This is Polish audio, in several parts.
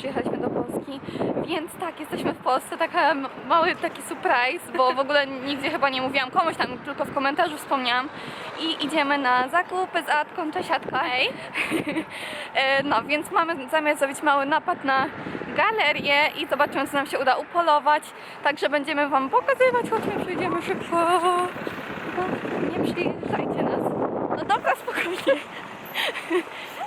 przyjechaliśmy do Polski. Więc tak, jesteśmy w Polsce, taka mały taki surprise, bo w ogóle nigdzie chyba nie mówiłam komuś tam, tylko w komentarzu wspomniałam. I idziemy na zakupy z Atką, cześć Atka. Hej. E, no, więc mamy zamiar zrobić mały napad na galerię i zobaczymy, co nam się uda upolować. Także będziemy Wam pokazywać, chodźmy, przyjdziemy szybko. No, nie przyjeżdżajcie nas. No dobra, spokojnie.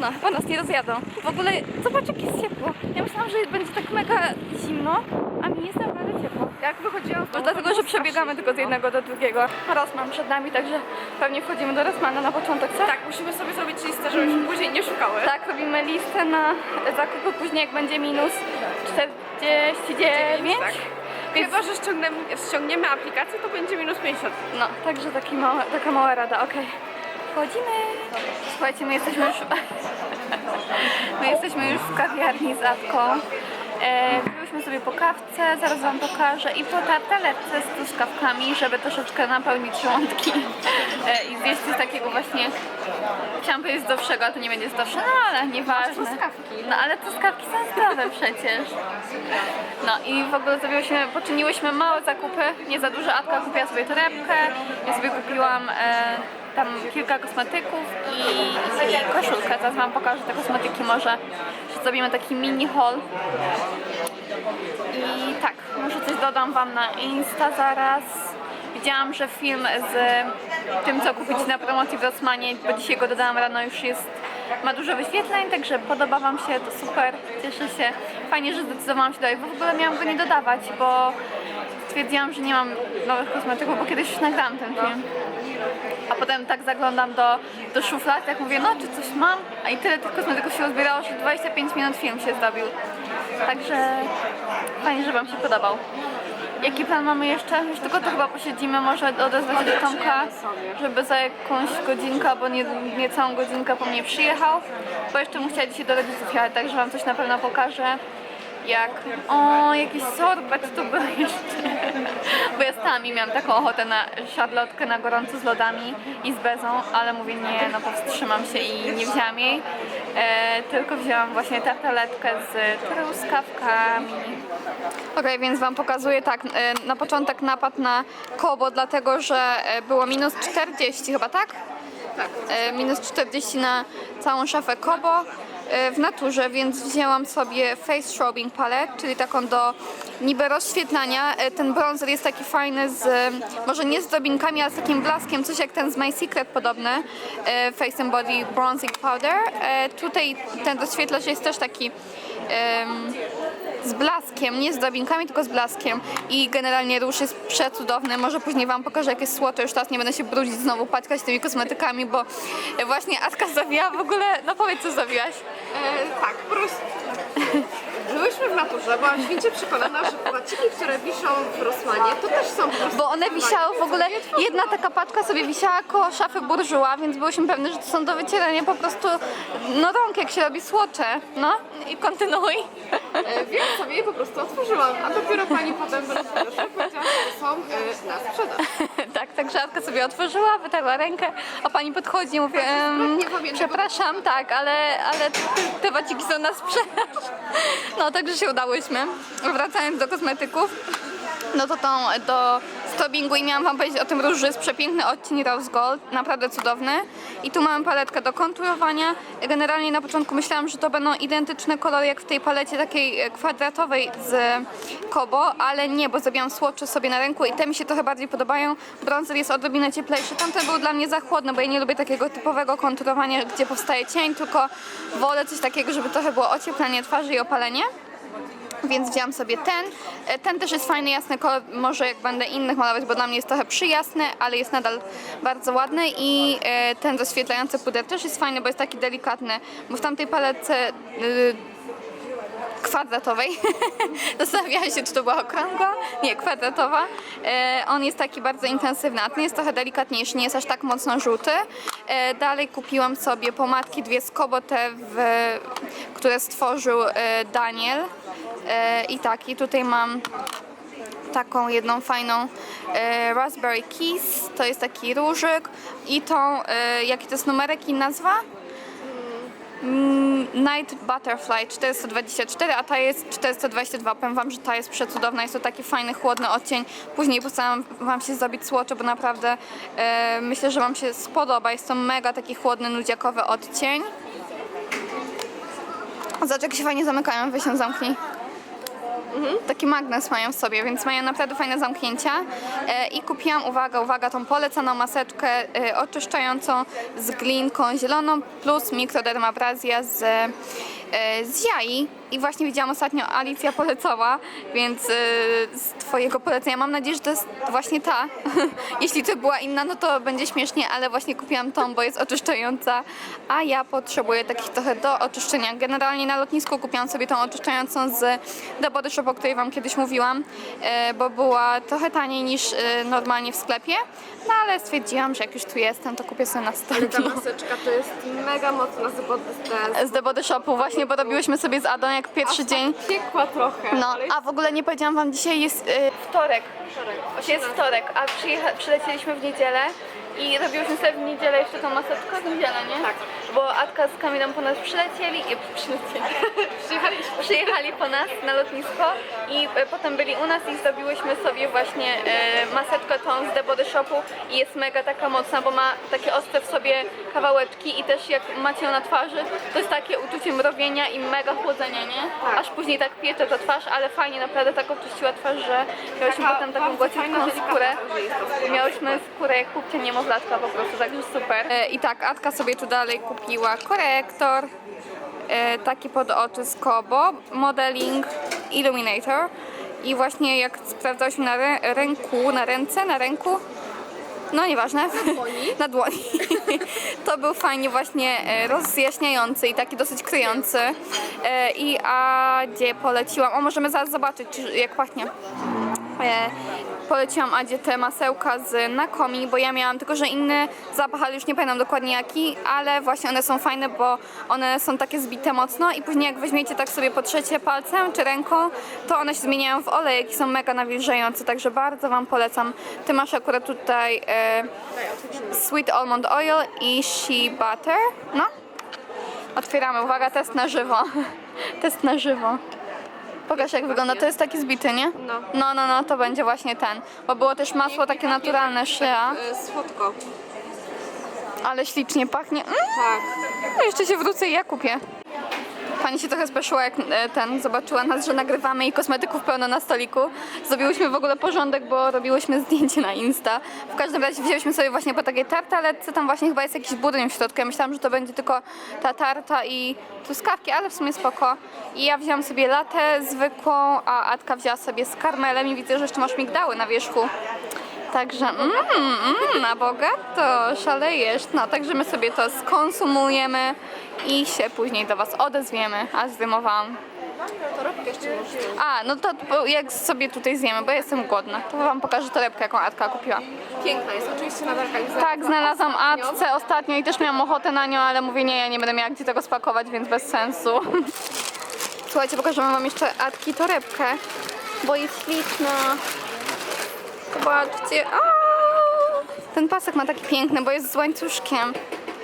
No, chyba nas nie rozjadą. W ogóle zobacz, jak jest ciepło. Ja myślałam, że będzie tak mega zimno, a mi jest naprawdę ciepło. Jak wychodziłam z domu, dlatego, że przebiegamy tylko z jednego do drugiego. Rosman przed nami, także pewnie wchodzimy do Rosmana na początek, co? Tak, musimy sobie zrobić listę, żebyśmy później nie szukały. Tak, robimy listę na zakupy później, jak będzie minus 49. Tak. Chyba, że ściągniemy, ściągniemy aplikację, to będzie minus 50. No, także taki mała, taka mała rada, okej. Wchodzimy. Słuchajcie, my jesteśmy już... My jesteśmy już w kawiarni z Atką. E, byliśmy sobie po kawce, zaraz Wam pokażę i po tartaletce z truskawkami, żeby troszeczkę napełnić żołądki e, i zjeść coś takiego właśnie, chciałam powiedzieć zdrowszego, a to nie będzie zdrowsze, no ale nieważne. truskawki. No ale truskawki są zdrowe przecież. No i w ogóle zrobiłyśmy, poczyniłyśmy małe zakupy, nie za dużo. Atka kupiła sobie torebkę, ja sobie kupiłam e, tam kilka kosmetyków i, i koszulkę. Zaraz wam pokażę te kosmetyki może, że zrobimy taki mini haul. I tak, może coś dodam wam na Insta zaraz. Widziałam, że film z tym, co kupić na promocji w Rossmanie, bo dzisiaj go dodałam rano, już jest, ma dużo wyświetleń, także podoba wam się, to super, cieszę się. Fajnie, że zdecydowałam się dodać, bo w ogóle miałam go nie dodawać, bo stwierdziłam, że nie mam nowych kosmetyków, bo kiedyś już nagrałam ten film. A potem tak zaglądam do, do szuflad, jak mówię, no czy coś mam? A i tyle tych kosmetyków się uzbierało, że 25 minut film się zdobił. Także fajnie, że Wam się podobał. Jaki plan mamy jeszcze? Już tylko to chyba posiedzimy, może odezwać się do Tomka, żeby za jakąś godzinkę, albo nie, nie całą godzinkę po mnie przyjechał, bo jeszcze mu chciała dzisiaj do rodziców jechać, także Wam coś na pewno pokażę. Jak, o, jakiś sorbet tu był jeszcze. Bo ja sami miałam taką ochotę na szarlotkę na gorąco z lodami i z bezą, ale mówię nie, no powstrzymam się i nie wzięłam jej. E, tylko wzięłam właśnie tartaletkę z truskawkami. Okej, więc Wam pokazuję tak, e, na początek napad na Kobo, dlatego że e, było minus 40 chyba, tak? Tak. E, minus 40 na całą szafę Kobo w naturze, więc wzięłam sobie Face Strobing Palette, czyli taką do niby rozświetlania. E, Ten bronzer jest taki fajny z, e, może nie z drobinkami, ale z takim blaskiem, coś jak ten z My Secret podobny. e, Face and Body Bronzing Powder. E, Tutaj ten rozświetlacz jest też taki z blaskiem, nie z drobinkami, tylko z blaskiem. I generalnie róż jest przecudowny. Może później Wam pokażę, jak jest słodko. Już teraz nie będę się brudzić znowu, paćkać tymi kosmetykami, bo właśnie Atka zawiła w ogóle... No powiedz, co zawiłaś. E, tak, po prostu. Byłyśmy w naturze, byłam święcie przekonana, że płaciki, które wiszą w Rosmanie, to też są po prostu Bo one wisiały w ogóle, jedna taka paczka sobie wisiała koło szafy burżuła, więc byłyśmy pewne, że to są do wycierania po prostu no rąk, jak się robi słocze. No i kontynuuj. E, Więc sobie je po prostu otworzyłam, a dopiero pani potem rozpoczęła powiedziała, że są e, na sprzedaż. tak, tak Żarka sobie otworzyła, wytarła rękę, a pani podchodzi i mówi, em, przepraszam, tak, ale, ale te, te waciki są na sprzedaż. No, także się udałyśmy. Wracając do kosmetyków, no to tą do strobingu i miałam wam powiedzieć o tym różu, jest przepiękny odcień Rose Gold, naprawdę cudowny. I tu mamy paletkę do konturowania. Generalnie na początku myślałam, że to będą identyczne kolory jak w tej palecie takiej e, kwadratowej z Kobo, ale nie, bo zrobiłam swatche sobie na ręku i te mi się trochę bardziej podobają. Bronzer jest odrobinę cieplejszy. Tamten był dla mnie za chłodny, bo ja nie lubię takiego typowego konturowania, gdzie powstaje cień, tylko wolę coś takiego, żeby trochę było ocieplenie twarzy i opalenie więc wzięłam sobie ten. E, Ten też jest fajny, jasny kolor, może jak będę innych malować, bo dla mnie jest trochę przyjasny, ale jest nadal bardzo ładny i e, ten rozświetlający puder też jest fajny, bo jest taki delikatny, bo w tamtej paletce y, kwadratowej. Zastanawiałam się, czy to była okrągła. Nie, kwadratowa. E, on jest taki bardzo intensywny, a ten jest trochę delikatniejszy, nie jest aż tak mocno żółty. E, dalej kupiłam sobie pomadki dwie z Kobo, te, w, które stworzył e, Daniel. E, I tak, i tutaj mam taką jedną fajną e, Raspberry Kiss, to jest taki różyk i tą, e, jaki to jest numerek i nazwa? Mm, Night Butterfly 424, a ta jest 422. Powiem Wam, że ta jest przecudowna. Jest to taki fajny, chłodny odcień. Później postaram Wam się zrobić słocze, bo naprawdę e, myślę, że Wam się spodoba. Jest to mega taki chłodny, nudziakowy odcień. Zobacz, jak się fajnie zamykają. Weź ją zamknij. Taki magnes mają w sobie, więc mają naprawdę fajne zamknięcia. E, I kupiłam, uwaga, uwaga, tą polecaną maseczkę e, oczyszczającą z glinką zieloną plus mikrodermabrazja z, e, z jai. I właśnie widziałam ostatnio, Alicja polecała, więc e, z Twojego polecenia mam nadzieję, że to jest właśnie ta. Jeśli to była inna, no to będzie śmiesznie, ale właśnie kupiłam tą, bo jest oczyszczająca, a ja potrzebuję takich trochę do oczyszczenia. Generalnie na lotnisku kupiłam sobie tą oczyszczającą z The Body Shop, o której Wam kiedyś mówiłam, e, bo była trochę taniej niż e, normalnie w sklepie, no ale stwierdziłam, że jak już tu jestem, to kupię sobie Ta następną. maseczka to jest mega mocna z te Z The Body Shopu właśnie, bo robiłyśmy sobie z Adą jak pierwszy dzień. Piekła trochę. No, ale jest a w ogóle nie powiedziałam wam, dzisiaj jest y, wtorek. Jest wtorek, a przyjecha- przylecieliśmy w niedzielę i robiłyśmy sobie w niedzielę jeszcze tą maseczkę w niedzielę, nie? Tak. Bo Atka z Kamilą po nas przylecieli i przylecieli. Przyjechaliśmy. Przyjechali po nas na lotnisko i e, potem byli u nas i zrobiłyśmy sobie właśnie e, maseczkę tą z The Body Shopu i jest mega taka mocna, bo ma takie ostre w sobie kawałeczki i też jak macie ją na twarzy, to jest takie uczucie mrowienia i mega chłodzenia, nie? Tak. Aż później tak piecze ta twarz, ale fajnie naprawdę tak oczyściła twarz, że miałyśmy Taka potem taką bardzo gładziutką fajna, delikatna skórę. także jest to Miałyśmy skórę jak kupcie niemowlaczka po prostu, także super. E, I tak, Atka sobie tu dalej kupiła korektor, e, taki pod oczy z Kobo, modeling Illuminator. I właśnie jak sprawdzałyśmy na rę- ręku, na ręce, na ręku, no nieważne, na dłoni, to był fajnie właśnie e, rozjaśniający i taki dosyć kryjący. I Adzie poleciłam, o możemy zaraz zobaczyć czy, jak pachnie. E, poleciłam Adzie te masełka z Nakomi, bo ja miałam tylko, że inny zapach, ale już nie pamiętam dokładnie jaki, ale właśnie one są fajne, bo one są takie zbite mocno i później jak weźmiecie tak sobie potrzecie palcem czy ręką, to one się zmieniają w olejek i są mega nawilżające, także bardzo Wam polecam. Ty masz akurat tutaj e, Sweet Almond Oil i Shea Butter, no. Otwieramy, uwaga, test na żywo. test na żywo. Pokaż jak wygląda, to jest taki zbity, nie? No. No, no, no, to będzie właśnie ten. Bo było też masło takie naturalne Shea, E, Słodko. ale ślicznie pachnie. Mm, Tak. no jeszcze się wrócę i ja kupię. Pani się trochę spieszyła, jak e, ten zobaczyła nas, że nagrywamy i kosmetyków pełno na stoliku. Zrobiłyśmy w ogóle porządek, bo robiłyśmy zdjęcie na Insta. W każdym razie wzięłyśmy sobie właśnie po takiej tartaletce, tam właśnie chyba jest jakiś budyń w środku. Ja myślałam, że to będzie tylko ta tarta i truskawki, ale w sumie spoko. I ja wzięłam sobie latę zwykłą, a Atka wzięła sobie z karmelem i widzę, że jeszcze masz migdały na wierzchu. Także mm, mm, na bogato, szalejesz. No, także my sobie to skonsumujemy i się później do Was odezwiemy. A zdymowałam. Torebkę jeszcze możesz. A, no to jak sobie tutaj zjemy, bo jestem głodna, to Wam pokażę torebkę, jaką Atka kupiła. Piękna jest. Oczywiście Nadarka jest Tak, znalazłam Atce ostatnio i też miałam ochotę na nią, ale mówię nie, ja nie będę miała gdzie tego spakować, więc bez sensu. Słuchajcie, pokażemy Wam jeszcze Atki torebkę, bo jest śliczna. Zobaczcie. Ten pasek ma taki piękny, bo jest z łańcuszkiem.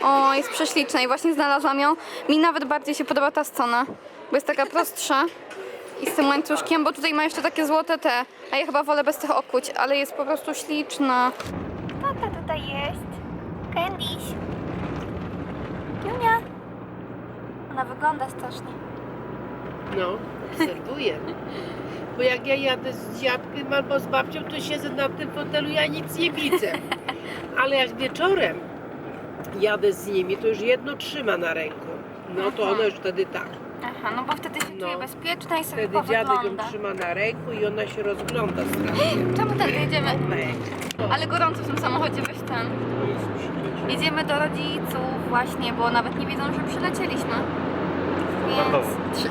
O, jest prześliczna i właśnie znalazłam ją. Mi nawet bardziej się podoba ta strona, bo jest taka prostsza i z tym łańcuszkiem, bo tutaj ma jeszcze takie złote te, a ja chyba wolę bez tych okuć, ale jest po prostu śliczna. Tata tutaj jest. Candice. Junia. Ona wygląda strasznie. No, obserwuję. Bo jak ja jadę z dziadkiem albo z babcią, to siedzę na tym fotelu, ja nic nie widzę. Ale jak wieczorem jadę z nimi, to już jedno trzyma na ręku. No to ona już wtedy tak. Aha, no bo wtedy się No. czuje bezpieczna i sobie Wtedy dziadek ją powygląda. trzyma na ręku i ona się rozgląda strasznie. Czemu tak jedziemy? Ale gorąco w tym samochodzie, weź ten. Jedziemy do rodziców właśnie, bo nawet nie wiedzą, że przylecieliśmy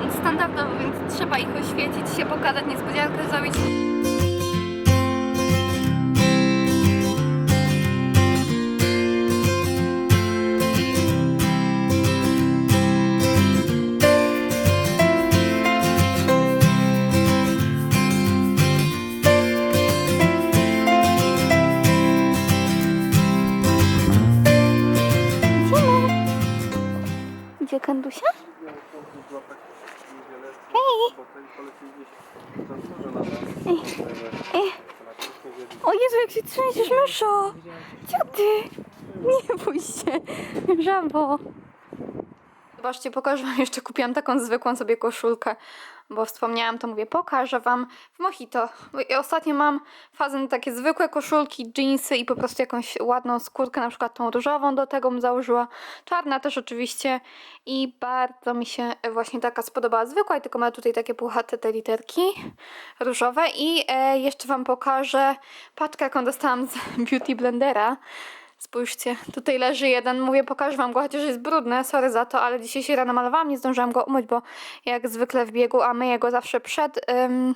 więc standardowo. Więc trzeba ich oświecić, się pokazać, niespodziankę zrobić. Gdzie Kandusia? Dusia? Hej! Ej. O Jezu, jak się trzęsiesz, myszo! Co ty? Nie bój się, żabo. Zobaczcie, pokażę wam jeszcze, kupiłam taką zwykłą sobie koszulkę, bo wspomniałam, to mówię, pokażę wam w Mojito. Ja ostatnio mam fazę na takie zwykłe koszulki, jeansy i po prostu jakąś ładną skórkę, na przykład tą różową do tego bym założyła, czarna też oczywiście i bardzo mi się właśnie taka spodobała zwykła i tylko ma tutaj takie puchate te literki różowe i e, jeszcze wam pokażę paczkę, jaką dostałam z Beauty Blendera. Spójrzcie, tutaj leży jeden, mówię, pokażę wam go, chociaż jest brudny, sorry za to, ale dzisiaj się rano malowałam, nie zdążyłam go umyć, bo jak zwykle w biegu, a myję go zawsze przed, ym,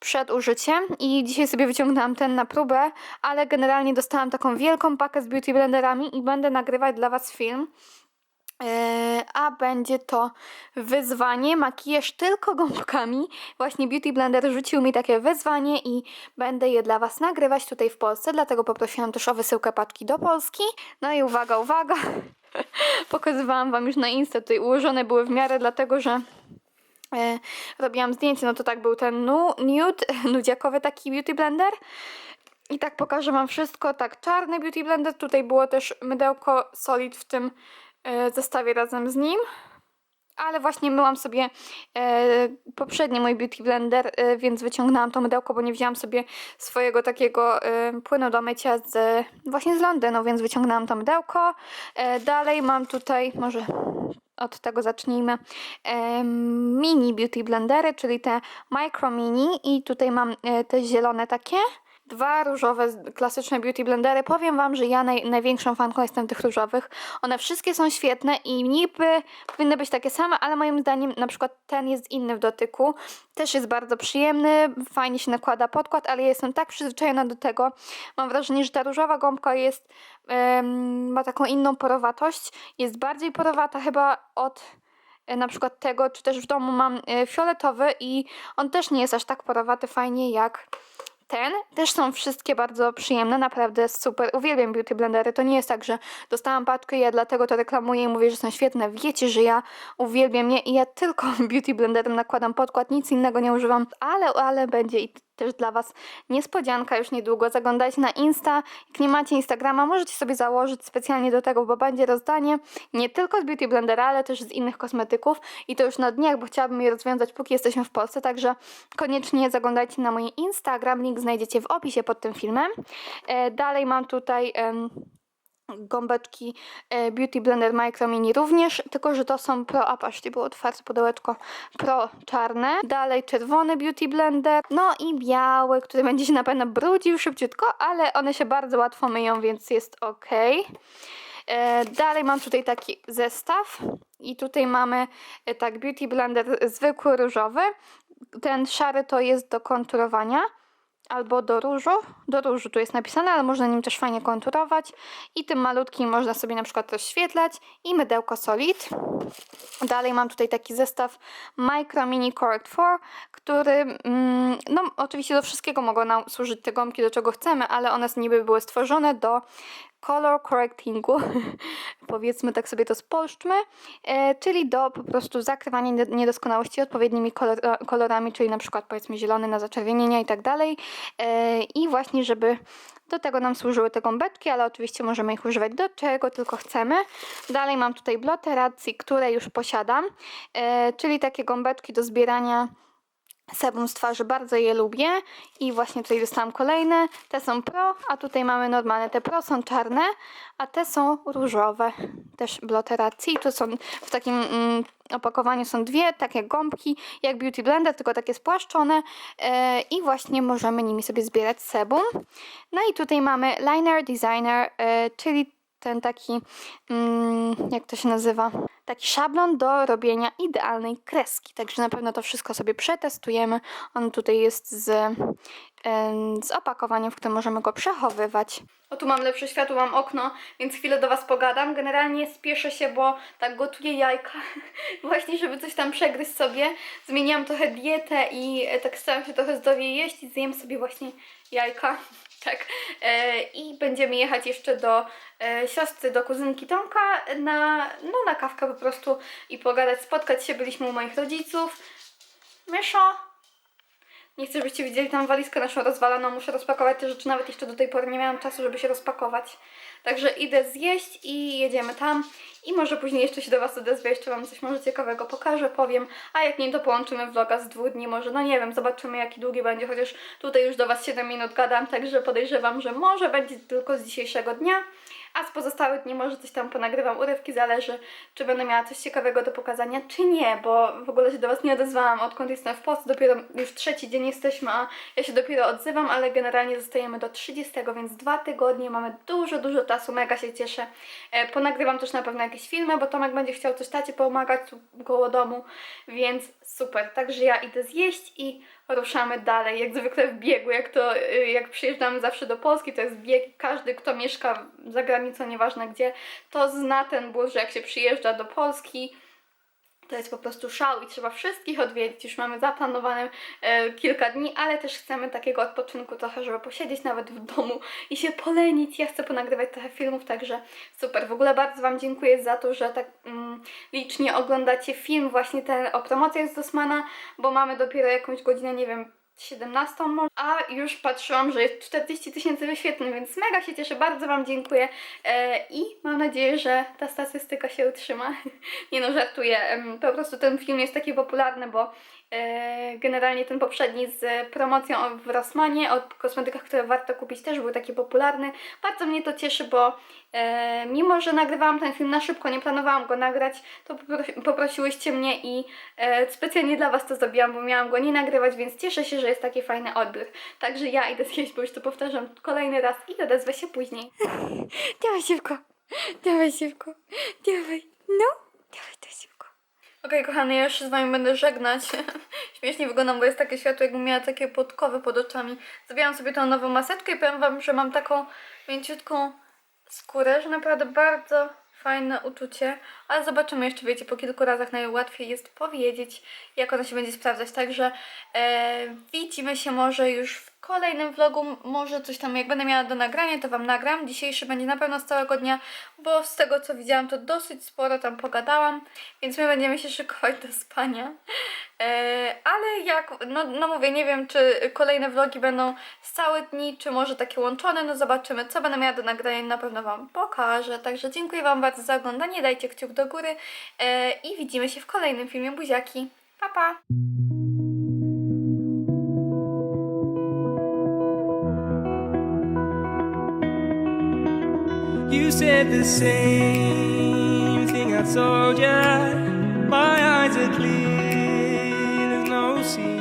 przed użyciem. I dzisiaj sobie wyciągnęłam ten na próbę, ale generalnie dostałam taką wielką pakę z beauty blenderami i będę nagrywać dla was film. Eee, a będzie to wyzwanie, makijaż tylko gąbkami. Właśnie Beauty Blender rzucił mi takie wyzwanie i będę je dla Was nagrywać tutaj w Polsce, dlatego poprosiłam też o wysyłkę paczki do Polski. No i uwaga, uwaga, pokazywałam Wam już na Insta, tutaj ułożone były w miarę, dlatego że e, robiłam zdjęcie, no to tak był ten nu, nude, nudziakowy taki Beauty Blender. I tak pokażę Wam wszystko, tak czarny Beauty Blender, tutaj było też mydełko Solid w tym e, zestawie razem z nim. Ale właśnie myłam sobie e, poprzedni mój beauty blender, e, więc wyciągnęłam to mydełko, bo nie wzięłam sobie swojego takiego e, płynu do mycia z, właśnie z Londynu, więc wyciągnęłam to mydełko. E, dalej mam tutaj, może od tego zacznijmy, e, mini beauty blendery, czyli te micro mini i tutaj mam e, te zielone takie. Dwa różowe, klasyczne beauty blendery. Powiem Wam, że ja naj, największą fanką jestem tych różowych. One wszystkie są świetne i niby powinny być takie same, ale moim zdaniem na przykład ten jest inny w dotyku. Też jest bardzo przyjemny, fajnie się nakłada podkład, ale ja jestem tak przyzwyczajona do tego. Mam wrażenie, że ta różowa gąbka jest, em, ma taką inną porowatość. Jest bardziej porowata chyba od e, na przykład tego, czy też w domu mam e, fioletowy i on też nie jest aż tak porowaty fajnie jak ten. Też są wszystkie bardzo przyjemne, naprawdę super. Uwielbiam beauty blendery. To nie jest tak, że dostałam paczkę ja dlatego to reklamuję i mówię, że są świetne. Wiecie, że ja uwielbiam je i ja tylko beauty blenderem nakładam podkład, nic innego nie używam, ale, ale będzie i też dla Was niespodzianka już niedługo. Zaglądajcie na Insta. Jak nie macie Instagrama, możecie sobie założyć specjalnie do tego, bo będzie rozdanie nie tylko z Beauty Blendera, ale też z innych kosmetyków i to już na dniach, bo chciałabym je rozwiązać, póki jesteśmy w Polsce, także koniecznie zaglądajcie na mój Instagram, link znajdziecie w opisie pod tym filmem. E, dalej mam tutaj... gąbeczki e, Beauty Blender Micro Mini również, tylko że to są Pro, a patrzcie, było otwarte pudełeczko Pro czarne. Dalej czerwony Beauty Blender, no i biały, który będzie się na pewno brudził szybciutko, ale one się bardzo łatwo myją, więc jest ok. E, dalej mam tutaj taki zestaw i tutaj mamy e, tak Beauty Blender zwykły różowy. Ten szary to jest do konturowania albo do różu. Do różu tu jest napisane, ale można nim też fajnie konturować. I tym malutkim można sobie na przykład rozświetlać. I mydełko Solid. Dalej mam tutaj taki zestaw Micro Mini Correct 4, który, mm, no oczywiście do wszystkiego mogą nam służyć te gąbki, do czego chcemy, ale one niby były stworzone do color correctingu, powiedzmy tak sobie to spolszczmy, e, czyli do po prostu zakrywania nied- niedoskonałości odpowiednimi kolor, kolorami, czyli na przykład powiedzmy zielony na zaczerwienienia i tak dalej. E, I właśnie, żeby do tego nam służyły te gąbeczki, ale oczywiście możemy ich używać do czego tylko chcemy. Dalej mam tutaj bloteracji, które już posiadam, e, czyli takie gąbeczki do zbierania sebum z twarzy, bardzo je lubię i właśnie tutaj dostałam kolejne, te są pro, a tutaj mamy normalne, te pro są czarne, a te są różowe, też bloteracji, tu są w takim mm, opakowaniu są dwie takie gąbki, jak Beauty Blender, tylko takie spłaszczone e, i właśnie możemy nimi sobie zbierać sebum. No i tutaj mamy Liner Designer, e, czyli ten taki, mm, jak to się nazywa, taki szablon do robienia idealnej kreski. Także na pewno to wszystko sobie przetestujemy. On tutaj jest z, z opakowaniem, w którym możemy go przechowywać. O tu mam lepsze światło, mam okno, więc chwilę do Was pogadam. Generalnie spieszę się, bo tak gotuję jajka, właśnie żeby coś tam przegryźć sobie. Zmieniłam trochę dietę i e, tak staram się trochę zdrowiej jeść i zjem sobie właśnie jajka. Tak. E, I będziemy jechać jeszcze do e, siostry, do kuzynki Tomka na, no, na kawkę po prostu i pogadać, spotkać się. Byliśmy u moich rodziców. Myszo! Nie chcę, żebyście widzieli tam walizkę naszą rozwaloną. Muszę rozpakować te rzeczy. Nawet jeszcze do tej pory nie miałam czasu, żeby się rozpakować. Także idę zjeść i jedziemy tam. I może później jeszcze się do Was odezwę, jeszcze Wam coś może ciekawego pokażę, powiem. A jak nie, to połączymy vloga z dwóch dni. Może, no nie wiem, zobaczymy jaki długi będzie. Chociaż tutaj już do Was 7 minut gadam, także podejrzewam, że może będzie tylko z dzisiejszego dnia. A z pozostałych dni może coś tam ponagrywam, urywki, zależy, czy będę miała coś ciekawego do pokazania, czy nie, bo w ogóle się do Was nie odezwałam, odkąd jestem w Polsce, dopiero już trzeci dzień jesteśmy, a ja się dopiero odzywam, ale generalnie zostajemy do 30, więc dwa tygodnie, mamy dużo, dużo czasu, mega się cieszę. E, ponagrywam też na pewno jakieś filmy, bo Tomek będzie chciał coś tacie pomagać koło domu, więc super, także ja idę zjeść i ruszamy dalej, jak zwykle w biegu, jak to, y, jak przyjeżdżamy zawsze do Polski, to jest bieg, każdy, kto mieszka za granicą, nieważne gdzie, to zna ten ból, że jak się przyjeżdża do Polski, to jest po prostu szał i trzeba wszystkich odwiedzić. Już mamy zaplanowane e, kilka dni, ale też chcemy takiego odpoczynku trochę, żeby posiedzieć nawet w domu i się polenić. Ja chcę ponagrywać trochę filmów, także super. W ogóle bardzo Wam dziękuję za to, że tak mm, licznie oglądacie film właśnie ten o promocjach z Dosmana, bo mamy dopiero jakąś godzinę, nie wiem, 17 może, a już patrzyłam, że jest 40 tysięcy wyświetleń, więc mega się cieszę, bardzo Wam dziękuję. E, i mam nadzieję, że ta statystyka się utrzyma. Nie no, żartuję, po prostu ten film jest taki popularny, bo generalnie ten poprzedni z promocją w Rossmanie, o kosmetykach, które warto kupić też był taki popularny. Bardzo mnie to cieszy, bo e, mimo, że nagrywałam ten film na szybko, nie planowałam go nagrać, to popro- poprosiłyście mnie i e, specjalnie dla Was to zrobiłam, bo miałam go nie nagrywać, więc cieszę się, że jest taki fajny odbiór. Także ja idę zjeść, bo już to powtarzam kolejny raz i odezwę się później. Dawaj szybko, dawaj szybko, dawaj, no. Okej, kochany, ja już się z Wami będę żegnać. Śmiesznie wyglądam, bo jest takie światło, jakbym miała takie podkowy pod oczami. Zrobiłam sobie tą nową maseczkę i powiem Wam, że mam taką mięciutką skórę, że naprawdę bardzo fajne uczucie, ale zobaczymy jeszcze, wiecie, po kilku razach najłatwiej jest powiedzieć, jak ona się będzie sprawdzać, także e, widzimy się może już w kolejnym vlogu, może coś tam, jak będę miała do nagrania, to Wam nagram, dzisiejszy będzie na pewno z całego dnia, bo z tego co widziałam, to dosyć sporo tam pogadałam, więc my będziemy się szykować do spania. E, ale jak, no, no mówię, nie wiem, czy kolejne vlogi będą z całe dni, czy może takie łączone, no zobaczymy, co będę miała do nagrania, na pewno Wam pokażę. Także dziękuję Wam bardzo za oglądanie, dajcie kciuk do góry e, i widzimy się w kolejnym filmie Buziaki. Pa, pa! You said the same thing I told. My eyes are clear, see.